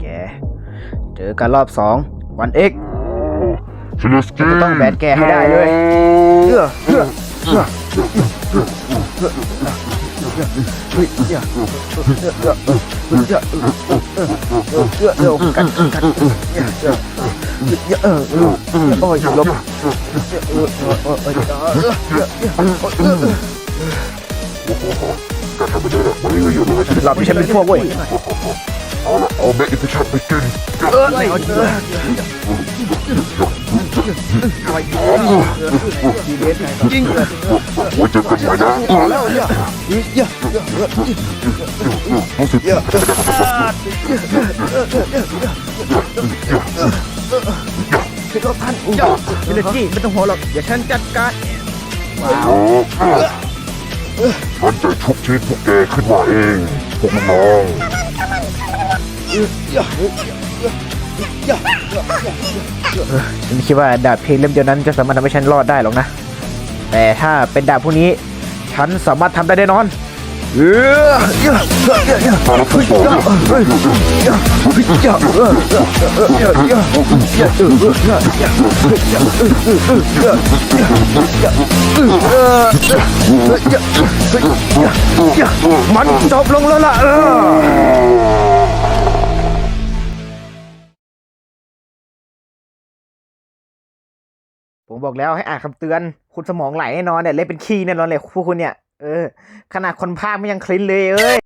แก เจอกันรอบสอง วันเอ็กฟิลิจะต้องแบทแกให้ได้เลยเอื้อเอื้อเอื้อโอ้ยลบ หลับไม่ใช่เป็นพวกเว้ยเอาละเอาแม่อิทธิชัดไปกินเอ้ยจริงโอ้ยเจอกันใหม่นะรู้ยสึกคือท่านอู้ยเบลจี้ไม่ต้องหัวหรอกอย่าฉันจัดการอ้าว ฉันจะชุบชีวิตพวกแกขึ้นมาเองพวกน้องฉันคิดว่าดาบเพลงเล่มเดียวนั้นจะสามารถทำให้ฉันรอดได้หรอกนะ แต่ถ้าเป็นดาบพวกนี้ ฉันสามารถทำได้แน่นอน มันจบลงแล้วล่ะผมบอกแล้วให้อ่านคำเตือน คุณสมองไหลแน่นอนเนี่ยเล่นเป็นขี้แน่นอนเลยพวกคุณเนี่ย เออ ขนาดคนภาคไม่ยังคลิ้นเลยเอ้ย